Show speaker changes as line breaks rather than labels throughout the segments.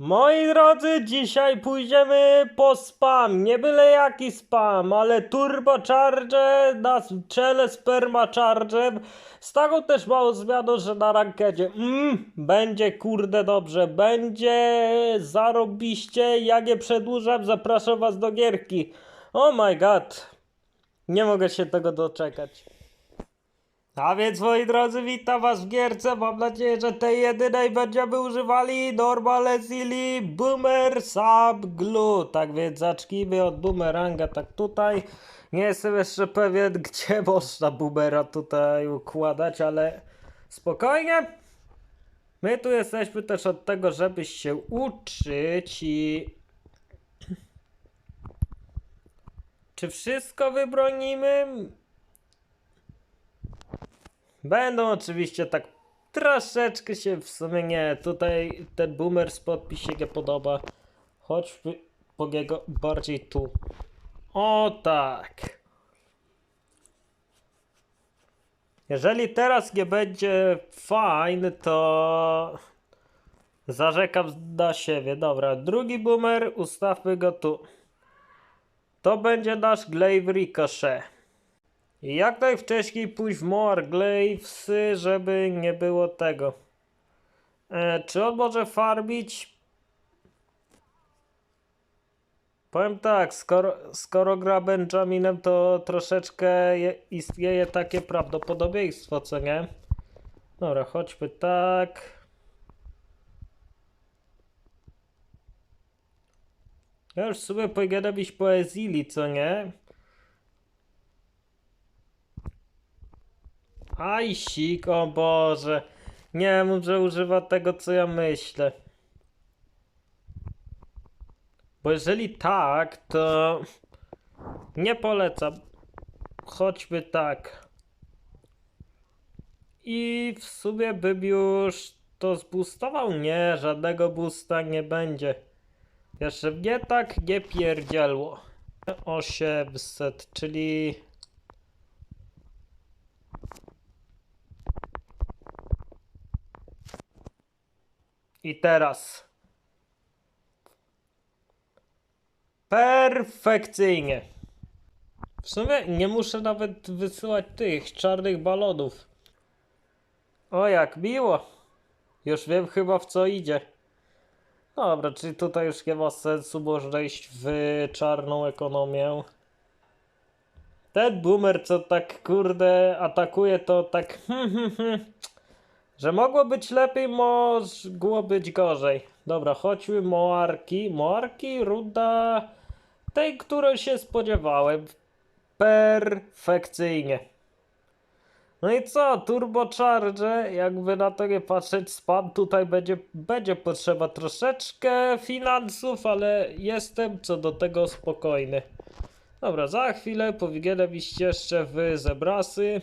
Moi drodzy, dzisiaj pójdziemy po spam. Nie byle jaki spam, ale turbocharger na czele z permachargem. Z taką też małą zmianą, że na rankedzie. Mm, będzie kurde dobrze. Będzie zarobiście. Ja nie przedłużam. Zapraszam was do gierki. Oh my god. Nie mogę się tego doczekać. A więc moi drodzy, witam was w gierce. Mam nadzieję, że tej jedynej będziemy używali Normal Ezili Boomer Sub Glue. Tak więc zacznijmy od boomeranga, tak tutaj. Nie jestem jeszcze pewien, gdzie można boomera tutaj układać, ale spokojnie. My tu jesteśmy też od tego, żeby się uczyć i... Czy wszystko wybronimy? Będą oczywiście tak troszeczkę się w sumie nie. Tutaj ten boomer się nie podoba. Chodźmy po niego bardziej tu. O tak. Jeżeli teraz nie będzie fajny, to zarzekam na siebie. Dobra, drugi boomer, ustawmy go tu. To będzie nasz Glaive Ricochet. Jak najwcześniej pójść w Moar Glaives, żeby nie było tego. E, czy on może farmić? Powiem tak, skoro, skoro gra Benjaminem, to troszeczkę je, istnieje takie prawdopodobieństwo, co nie? Dobra, chodźmy tak. Ja już sobie powinienem iść po Ezili, co nie? Aj, sik, o Boże. Nie mów, że używa tego, co ja myślę. Bo jeżeli tak, to nie polecam. Chodźmy tak. I w sumie bym już to zboostował? Nie, żadnego boosta nie będzie. Jeszcze mnie tak nie pierdzielło. 800, czyli I teraz. Perfekcyjnie. W sumie nie muszę nawet wysyłać tych czarnych balonów. O, jak miło. Już wiem chyba w co idzie. Dobra, czyli tutaj już nie ma sensu, można iść w czarną ekonomię. Ten boomer, co tak kurde atakuje, to tak hmm, hmm, hmm. Że mogło być lepiej, mogło być gorzej. Dobra, chodźmy Moarki. Moarki, runda tej, której się spodziewałem. Perfekcyjnie. No i co, turbocharge, jakby na to nie patrzeć, spam tutaj będzie, będzie potrzeba troszeczkę finansów, ale jestem co do tego spokojny. Dobra, za chwilę powinienem iść jeszcze w zebrasy.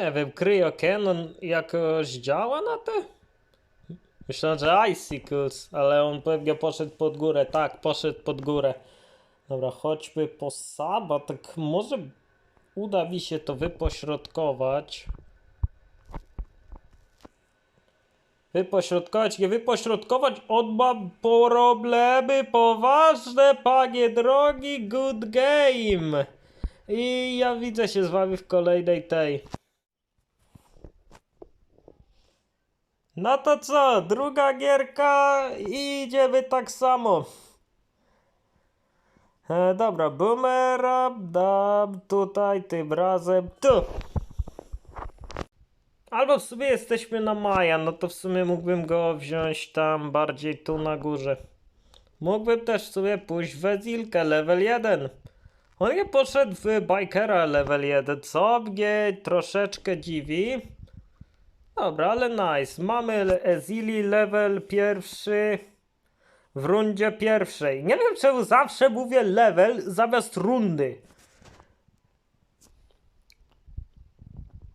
Nie wiem, Cryo Cannon jakoś działa na te? Myślałem, że Icicles, ale on pewnie poszedł pod górę. Tak, poszedł pod górę. Dobra, chodźmy po Saba. Tak może uda mi się to wypośrodkować. Wypośrodkować, nie wypośrodkować, on ma problemy poważne, panie drogi, good game. I ja widzę się z wami w kolejnej tej. No to co, druga gierka i idziemy tak samo. E, dobra, boomera, dam tutaj tym razem tu. Albo w sumie jesteśmy na Maja, no to w sumie mógłbym go wziąć tam bardziej tu na górze. Mógłbym też w sumie pójść w Ezilkę level 1. On nie poszedł w Bikera level 1, co mnie troszeczkę dziwi. Dobra, ale nice. Mamy Ezili level pierwszy w rundzie pierwszej. Nie wiem czemu zawsze mówię level zamiast rundy.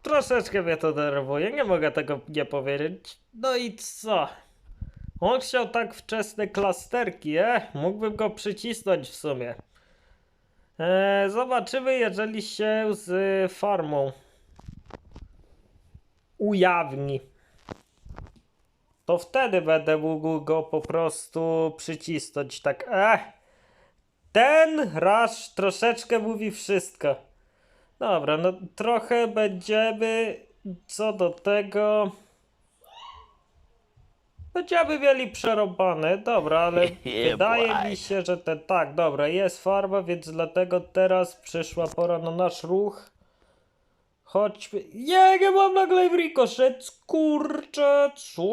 Troszeczkę mnie to denerwuje, nie mogę tego nie powiedzieć. No i co? On chciał tak wczesne klasterki, e? Mógłbym go przycisnąć w sumie. Eee, zobaczymy, jeżeli się z farmą ujawni, to wtedy będę mógł go po prostu przycisnąć. Tak, eh. Ten rasz troszeczkę mówi wszystko. Dobra, no trochę będziemy co do tego. Będziemy mieli przerobane, dobra, ale wydaje mi się, że ten tak, dobra, jest farba, więc dlatego teraz przyszła pora na nasz ruch. Chodźmy. Nie, nie mam nagle rikoszet, kurczę, co?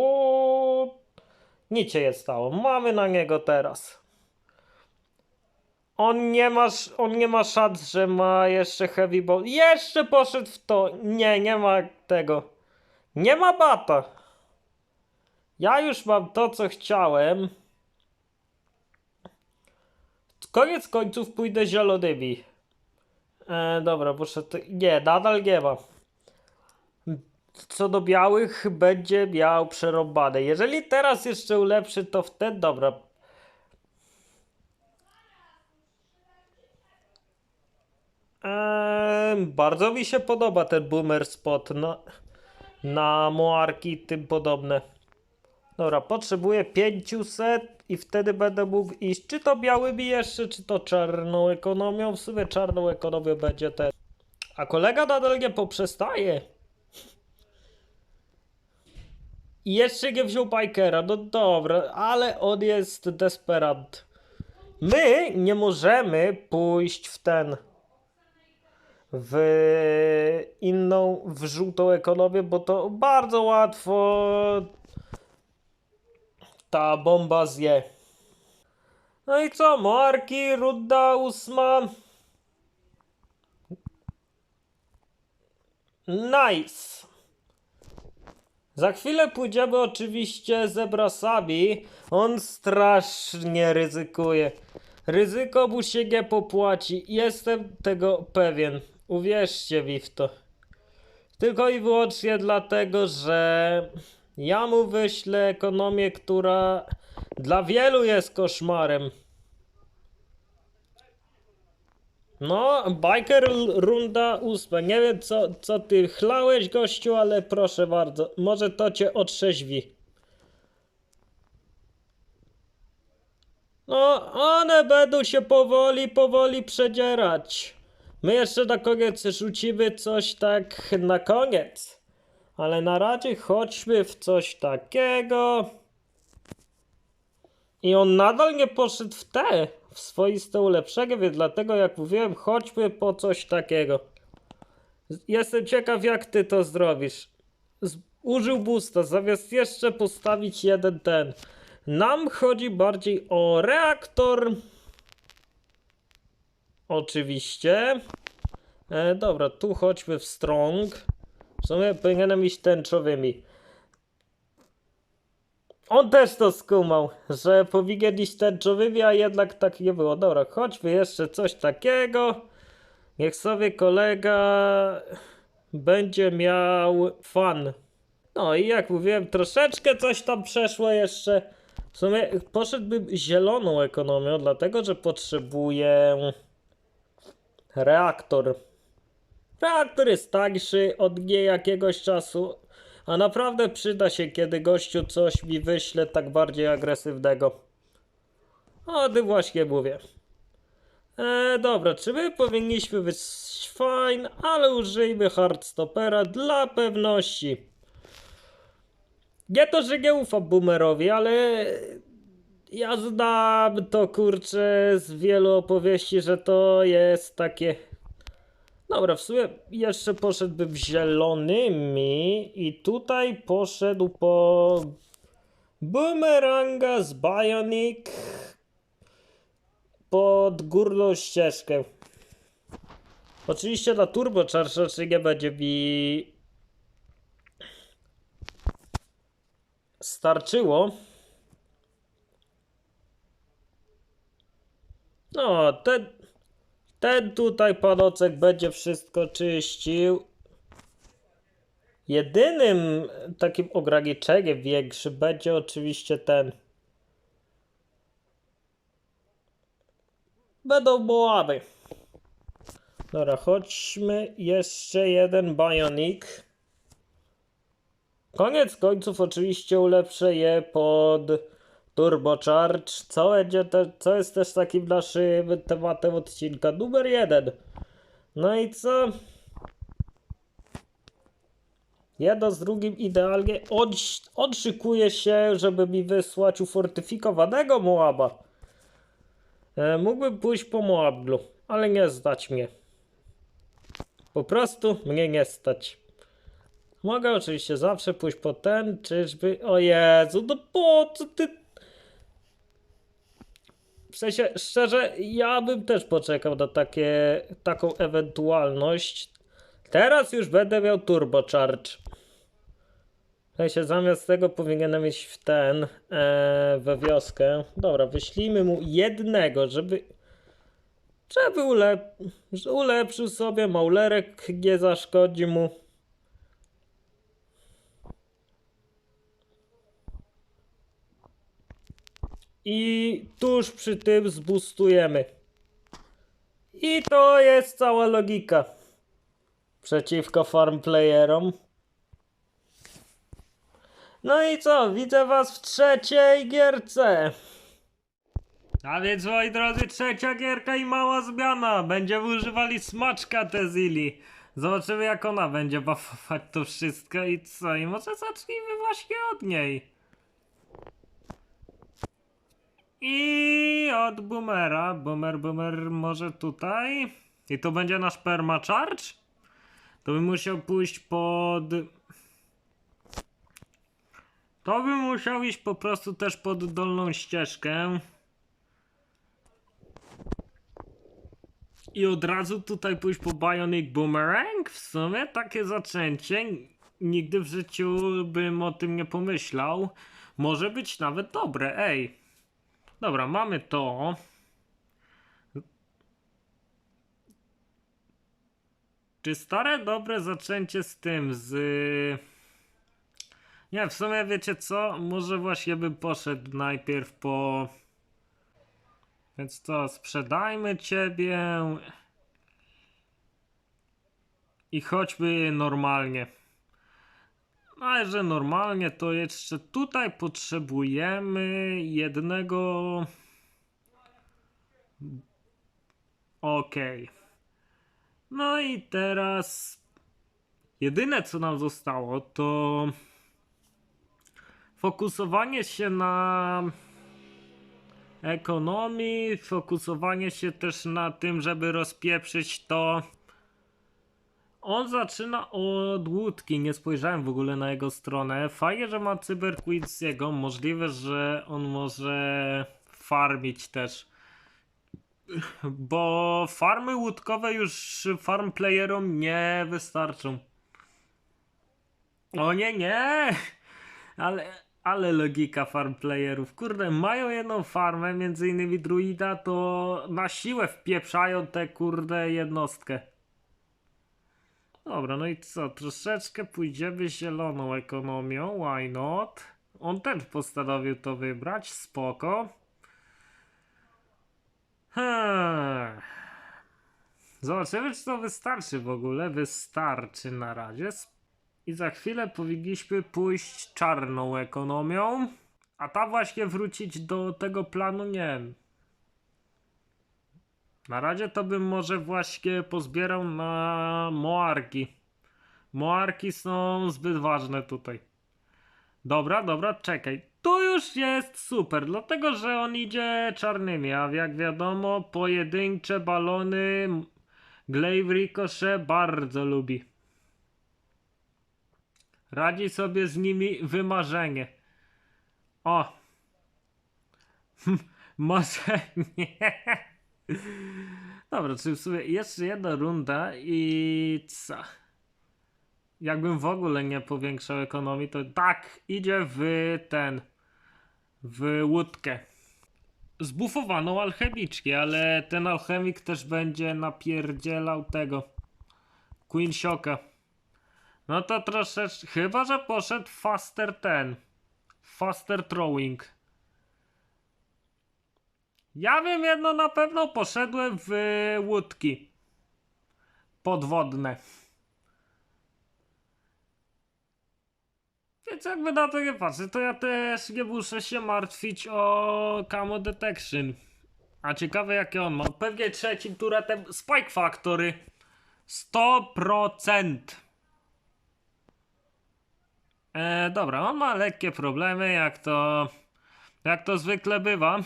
Nic się nie stało, mamy na niego teraz. On nie ma, on nie ma szans, że ma jeszcze heavy ball. Jeszcze poszedł w to. Nie, nie ma tego. Nie ma bata. Ja już mam to, co chciałem. Koniec końców pójdę zielonymi. E, dobra, muszę. Nie, nadal nie ma. Co do białych, będzie miał przerąbane. Jeżeli teraz jeszcze ulepszy, to wtedy dobra. Bardzo mi się podoba ten boomer spot na, na moarki i tym podobne. Dobra, potrzebuję 500 i wtedy będę mógł iść czy to białymi jeszcze, czy to czarną ekonomią. W sumie czarną ekonomią będzie ten. A kolega nadal nie poprzestaje. I jeszcze nie wziął bikera, no dobra, ale on jest desperant. My nie możemy pójść w ten w inną, w żółtą ekonomię, bo to bardzo łatwo ta bomba zje. No i co, marki, runda ósma. Nice. Za chwilę pójdziemy oczywiście z Ebrasami. On strasznie ryzykuje. Ryzyko mu się nie popłaci. Jestem tego pewien. Uwierzcie mi w to. Tylko i wyłącznie dlatego, że ja mu wyślę ekonomię, która dla wielu jest koszmarem. No, biker runda ósma. Nie wiem co, co ty chlałeś gościu, ale proszę bardzo, może to cię otrzeźwi. No, one będą się powoli, powoli przedzierać. My jeszcze na koniec rzucimy coś tak na koniec. Ale na razie chodźmy w coś takiego. I on nadal nie poszedł w te, w swoiste ulepszenie, więc dlatego jak mówiłem, chodźmy po coś takiego. Jestem ciekaw jak ty to zrobisz. Użył boosta, zamiast jeszcze postawić jeden ten. Nam chodzi bardziej o reaktor. Oczywiście. E, dobra, tu chodźmy w strong. W sumie powinienem iść tęczowymi. On też to skumał, że powinien iść tęczowymi, a jednak tak nie było. Dobra, chodźmy jeszcze coś takiego. Niech sobie kolega będzie miał fan. No i jak mówiłem, troszeczkę coś tam przeszło jeszcze. W sumie poszedłbym zieloną ekonomią, dlatego że potrzebuję reaktor. Reaktor jest tańszy od niejakiegoś czasu, a naprawdę przyda się, kiedy gościu coś mi wyśle tak bardziej agresywnego. O tym właśnie mówię. E, dobra, czy my powinniśmy być fine, ale użyjmy hardstopera dla pewności. Nie to, że nie ufam boomerowi, ale ja znam to kurczę z wielu opowieści, że to jest takie. Dobra, w sumie jeszcze poszedłbym zielonymi i tutaj poszedł po boomeranga z Bionic pod górną ścieżkę. Oczywiście na turbocharge raczej nie będzie mi starczyło. No, ten, ten tutaj panocek będzie wszystko czyścił. Jedynym takim ograniczeniem większym będzie oczywiście ten. Będą Moaby. Dobra, chodźmy. Jeszcze jeden Bionic. Koniec końców oczywiście ulepszę je pod turbocharge, co, będzie te, co jest też takim naszym tematem odcinka numer jeden. No i co? Jedno z drugim idealnie odszykuje się, żeby mi wysłać ufortyfikowanego Moaba. E, mógłbym pójść po Moablu, ale nie stać mnie. Po prostu mnie nie stać. Mogę oczywiście zawsze pójść po ten, czyżby... O Jezu, no po co ty... W sensie, szczerze, ja bym też poczekał na takie, taką ewentualność. Teraz już będę miał turbocharge. W sensie, zamiast tego powinienem iść w ten, e, we wioskę. Dobra, wyślijmy mu jednego, żeby... Żeby ulep... ulepszył sobie, maulerek nie zaszkodzi mu. I tuż przy tym zbustujemy. I to jest cała logika. Przeciwko farm playerom. No i co? Widzę was w trzeciej gierce. A więc moi drodzy, trzecia gierka i mała zmiana. Będziemy używali smaczka Tezili. Zobaczymy jak ona będzie buffować to wszystko i co. I może zacznijmy właśnie od niej. I od boomera. Boomer, boomer może tutaj. I to będzie nasz permacharge? To bym musiał pójść pod... To bym musiał iść po prostu też pod dolną ścieżkę. I od razu tutaj pójść po Bionic Boomerang? W sumie takie zaczęcie. Nigdy w życiu bym o tym nie pomyślał. Może być nawet dobre, ej. Dobra, mamy to. Czy stare dobre zaczęcie z tym, z... Nie, w sumie wiecie co? Może właśnie bym poszedł najpierw po... Więc co, sprzedajmy ciebie i chodźmy normalnie. Ale że normalnie, to jeszcze tutaj potrzebujemy jednego. Okej. No i teraz jedyne co nam zostało to fokusowanie się na ekonomii, fokusowanie się też na tym, żeby rozpieprzyć to. On zaczyna od łódki, nie spojrzałem w ogóle na jego stronę. Fajnie, że ma Cyberquiziego, możliwe, że on może farmić też. Bo farmy łódkowe już farm playerom nie wystarczą. O nie, nie! Ale, ale logika farm playerów. Kurde, mają jedną farmę, między innymi druida, to na siłę wpieprzają tę kurde jednostkę. Dobra, no i co? Troszeczkę pójdziemy zieloną ekonomią. Why not? On też postanowił to wybrać. Spoko. Hmm. Zobaczymy, czy to wystarczy w ogóle. Wystarczy na razie. I za chwilę powinniśmy pójść czarną ekonomią. A ta właśnie wrócić do tego planu, nie wiem. Na razie to bym może właśnie pozbierał na moarki. Moarki są zbyt ważne tutaj. Dobra, dobra, czekaj. Tu już jest super, dlatego że on idzie czarnymi, a jak wiadomo, pojedyncze balony Glaive Ricochet bardzo lubi. Radzi sobie z nimi wymarzenie. O! Może nie. Dobra, czyli w sumie jeszcze jedna runda i co? Jakbym w ogóle nie powiększał ekonomii, to tak, idzie w ten, w łódkę. Zbufowaną alchemiczki, ale ten alchemik też będzie napierdzielał tego Queen Shocka. No to troszeczkę, chyba że poszedł faster ten, faster throwing. Ja wiem jedno na pewno, poszedłem w łódki podwodne. Więc jakby na to nie patrzę, to ja też nie muszę się martwić o Camo Detection. A ciekawe jakie on ma. Pewnie trzecim turetem Spike Factory. 100%. E, dobra, on ma lekkie problemy, jak to. Jak to zwykle bywa.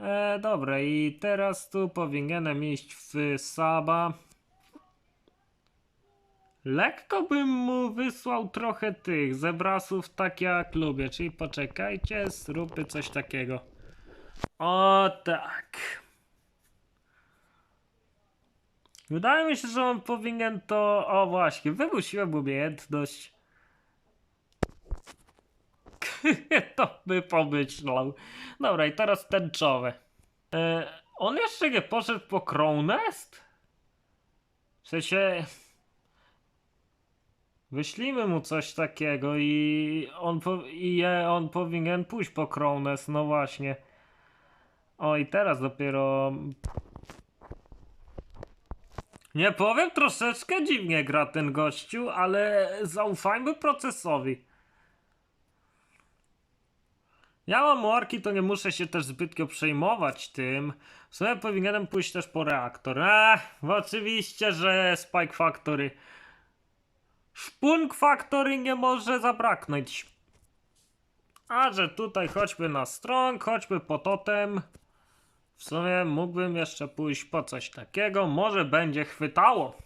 E, dobra, i teraz tu powinienem iść w Saba. Lekko bym mu wysłał trochę tych zebrasów, tak jak lubię. Czyli poczekajcie, zróbmy coś takiego. O tak. Wydaje mi się, że on powinien to. O właśnie, wymusiłem umiejętność. to by pomyślał. Dobra, i teraz tęczowe. E, on jeszcze nie poszedł po Crow Nest? W sensie. Wyślijmy mu coś takiego i on, i on powinien pójść po Crow Nest, no właśnie. O, i teraz dopiero. Nie powiem, troszeczkę dziwnie gra ten gościu, ale zaufajmy procesowi. Ja mam marki, to nie muszę się też zbytnio przejmować tym. W sumie powinienem pójść też po reaktor. Eee, oczywiście, że Spike Factory. Szpunk Factory nie może zabraknąć. A że tutaj chodźmy na strong, chodźmy po totem. W sumie mógłbym jeszcze pójść po coś takiego. Może będzie chwytało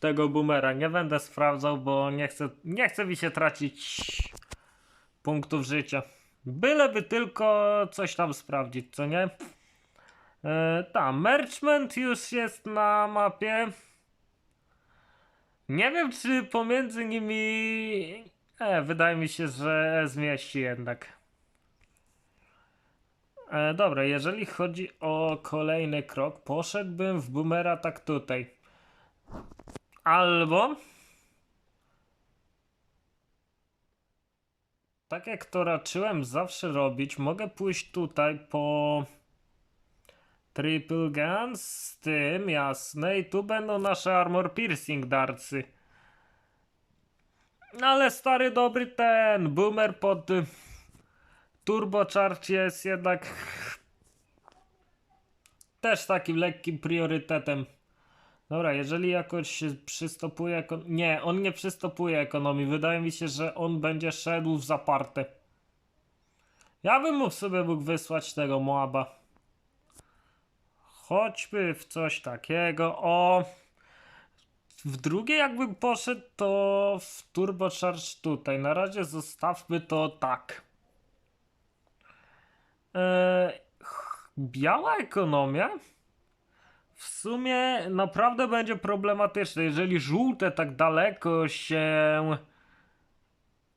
tego boomera. Nie będę sprawdzał, bo nie chcę, nie chcę mi się tracić punktów życia. Byleby tylko coś tam sprawdzić, co nie? E, tam, merchant już jest na mapie. Nie wiem, czy pomiędzy nimi. E, wydaje mi się, że zmieści jednak. E, dobra, jeżeli chodzi o kolejny krok, poszedłbym w boomera tak tutaj. Albo. Tak jak to raczyłem zawsze robić, mogę pójść tutaj po Triple Guns z tym, jasne, i tu będą nasze Armor Piercing darcy. Ale stary dobry ten, boomer pod y, Turbo Charge jest jednak też takim lekkim priorytetem. Dobra, jeżeli jakoś przystopuje. Nie, on nie przystopuje ekonomii. Wydaje mi się, że on będzie szedł w zaparte. Ja bym mu sobie mógł wysłać tego Moaba. Chodźmy w coś takiego. O. W drugie, jakbym poszedł, to w turbocharge tutaj. Na razie zostawmy to tak. Eee, biała ekonomia? W sumie naprawdę będzie problematyczne, jeżeli żółte tak daleko się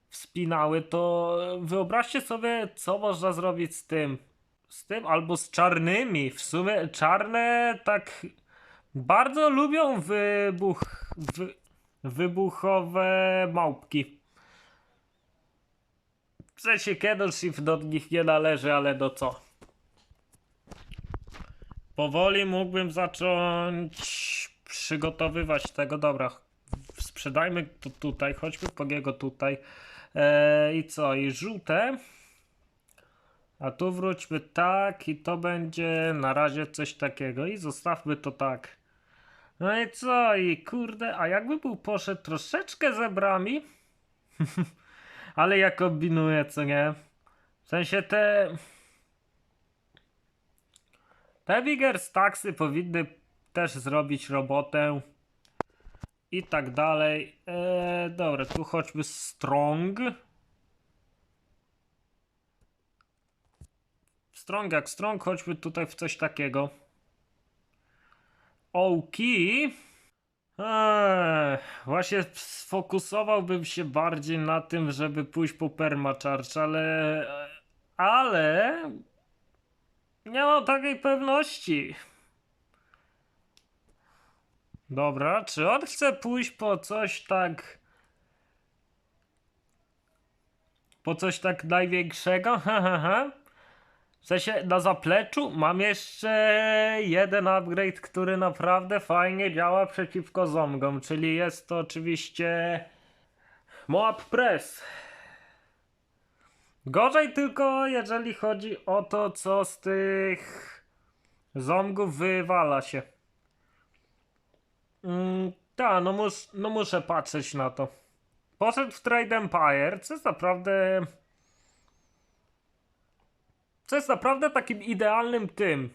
wspinały, to wyobraźcie sobie, co można zrobić z tym. Z tym albo z czarnymi. W sumie czarne tak bardzo lubią wybuch, wy, wybuchowe małpki. W sensie do nich nie należy, ale do co? Powoli mógłbym zacząć przygotowywać tego. Dobra, sprzedajmy to tutaj, chodźmy po niego tutaj. Eee, I co? I żółte. A tu wróćmy tak i to będzie na razie coś takiego i zostawmy to tak. No i co? I kurde, a jakby był poszedł troszeczkę zebrami? Ale ja kombinuję, co nie? W sensie te... Te bigger stacksy powinny też zrobić robotę. I tak dalej. Eee, dobra, tu chodźmy strong. Strong jak strong, chodźmy tutaj w coś takiego. Oki. Eee, właśnie sfokusowałbym się bardziej na tym, żeby pójść po permacharge, ale... Ale... Nie mam takiej pewności. Dobra, czy on chce pójść po coś tak... Po coś tak największego? Ha, ha, ha. W sensie na zapleczu mam jeszcze jeden upgrade, który naprawdę fajnie działa przeciwko zomgom, czyli jest to oczywiście Moab Press. Gorzej tylko jeżeli chodzi o to, co z tych zomgów wywala się. Mm, tak, no, mus, no muszę patrzeć na to. Poszedł w Trade Empire, co jest naprawdę co jest naprawdę takim idealnym tym.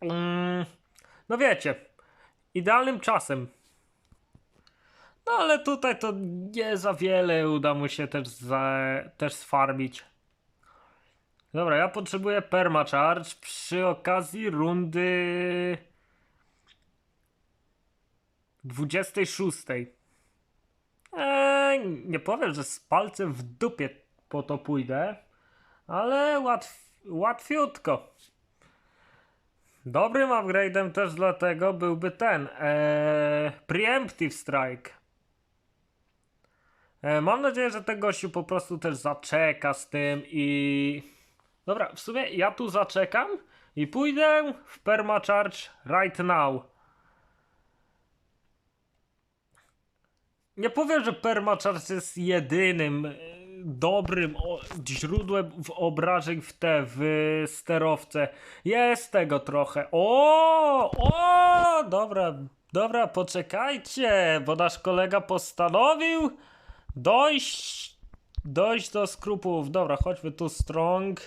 Mm, no wiecie, idealnym czasem. No ale tutaj to nie za wiele uda mu się też, za, też sfarmić. Dobra, ja potrzebuję permacharge przy okazji rundy 26. Eee, nie powiem, że z palcem w dupie po to pójdę. Ale łatw, łatwiutko. Dobrym upgrade'em też dlatego byłby ten ee, Preemptive Strike. E, mam nadzieję, że ten gościu po prostu też zaczeka z tym i... Dobra, w sumie ja tu zaczekam i pójdę w Permacharge right now. Nie powiem, że Permacharge jest jedynym e, dobrym źródłem w obrażeń w te, w sterowce. Jest tego trochę. O, o, dobra, dobra, poczekajcie, bo nasz kolega postanowił dojść, dojść do skrupułów. Dobra, chodźmy tu strong.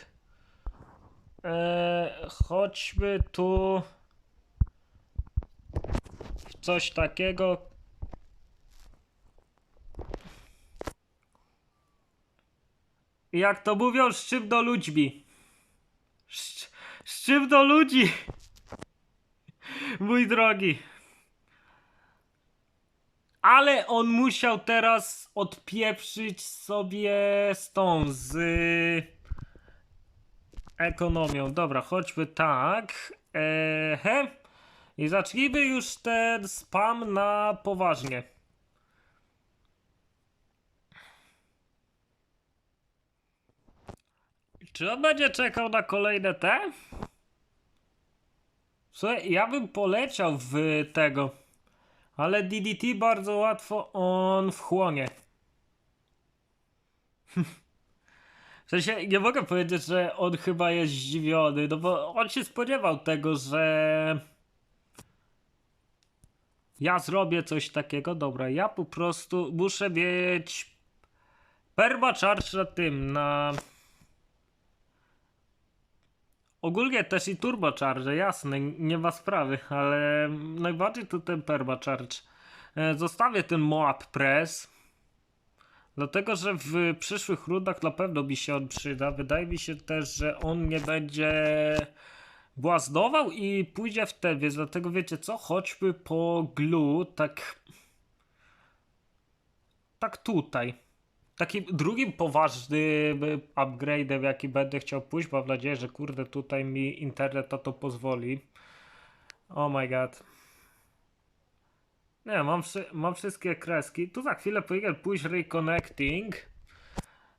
Eee, chodźmy tu coś takiego, Jak to mówią, sztywno ludźmi. Sz, sztywno ludzi. Mój drogi. Ale on musiał teraz odpieprzyć sobie z tą, z ekonomią. Dobra, chodźmy tak. Ehe. I zacznijmy już ten spam na poważnie. Czy on będzie czekał na kolejne te? Słuchaj, ja bym poleciał w tego. Ale DDT bardzo łatwo on wchłonie. W sensie nie mogę powiedzieć, że on chyba jest zdziwiony, no bo on się spodziewał tego, że ja zrobię coś takiego. Dobra, ja po prostu muszę mieć permacharge na tym, na Ogólnie też i turbocharge, jasne, nie ma sprawy, ale najbardziej tu ten permacharge. E, Zostawię ten Moab Press, dlatego że w przyszłych rundach na pewno mi się on przyda. Wydaje mi się też, że on nie będzie błaznował i pójdzie w ten, więc dlatego wiecie co, chodźmy po glue, tak tak tutaj. Takim drugim poważnym upgrade'em, jaki będę chciał pójść, mam nadzieję, że kurde tutaj mi internet na to pozwoli. Oh my god. Nie, mam, mam wszystkie kreski. Tu za chwilę powinien pójść reconnecting.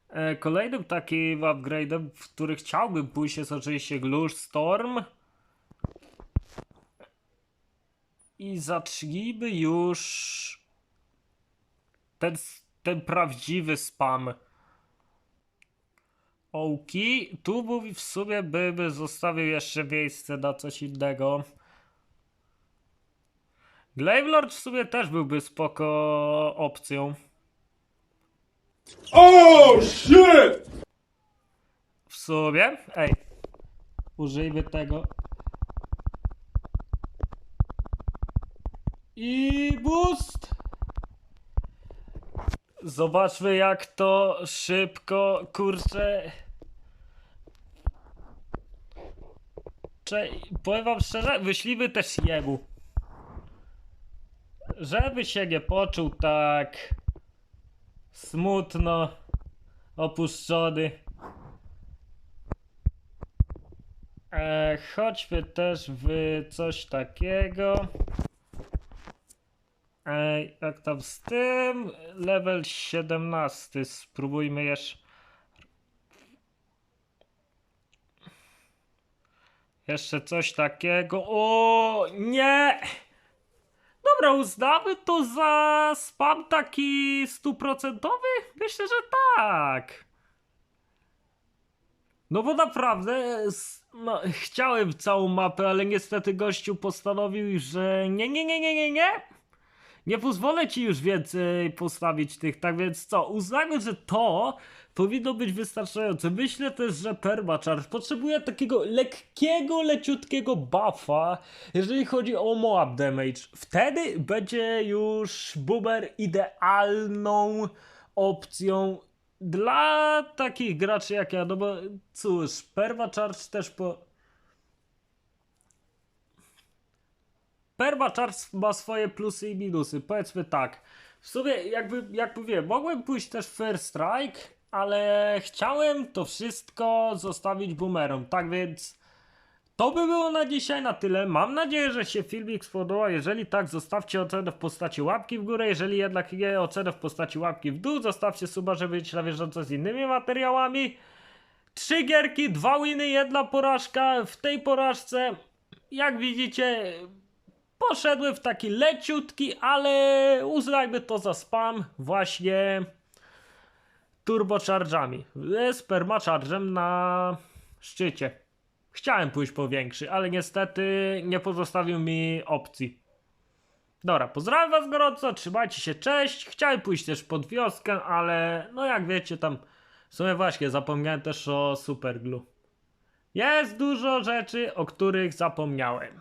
E, Kolejnym takim upgrade'em, w który chciałbym pójść jest oczywiście Glush Storm. I zacznijmy już ten, ten prawdziwy spam. Ołki. Tu mówi w sumie bym zostawił jeszcze miejsce na coś innego. Glavelord w sumie też byłby spoko opcją.
Oh shit!
W sumie. Ej. Użyjmy tego. I boost. Zobaczmy jak to szybko, kurczę. Cze powiem wam szczerze, wyślijmy też jemu. Żeby się nie poczuł tak smutno, opuszczony. E, chodźmy też w coś takiego. E, jak tam z tym? Level 17. Spróbujmy jeszcze. Jeszcze coś takiego. O, nie! Dobra, uznamy to za spam taki stuprocentowy? Myślę, że tak. No bo naprawdę, no, chciałem całą mapę, ale niestety gościu postanowił, że nie, nie, nie, nie, nie, nie. Nie pozwolę ci już więcej postawić tych, tak więc co, uznajmy, że to powinno być wystarczające. Myślę też, że Permacharge potrzebuje takiego lekkiego, leciutkiego buffa, jeżeli chodzi o Moab Damage. Wtedy będzie już Boomer idealną opcją dla takich graczy jak ja, no bo cóż, Permacharge też po... Permacharge ma swoje plusy i minusy, powiedzmy tak. W sumie, jakby, jak mówiłem, mogłem pójść też First Strike, ale chciałem to wszystko zostawić boomerom, tak więc to by było na dzisiaj na tyle. Mam nadzieję, że się filmik spodobał. Jeżeli tak, zostawcie ocenę w postaci łapki w górę. Jeżeli jednak nie, ocenę w postaci łapki w dół. Zostawcie suba, żeby być na bieżąco z innymi materiałami. Trzy gierki, dwa winy, jedna porażka. W tej porażce, jak widzicie, poszedłem w taki leciutki, ale uznajmy to za spam właśnie turbocharge'ami. Z permacharge'em na szczycie. Chciałem pójść po większy, ale niestety nie pozostawił mi opcji. Dobra, pozdrawiam was gorąco, trzymajcie się, cześć. Chciałem pójść też pod wioskę, ale no jak wiecie tam, w sumie właśnie zapomniałem też o superglu. Jest dużo rzeczy, o których zapomniałem.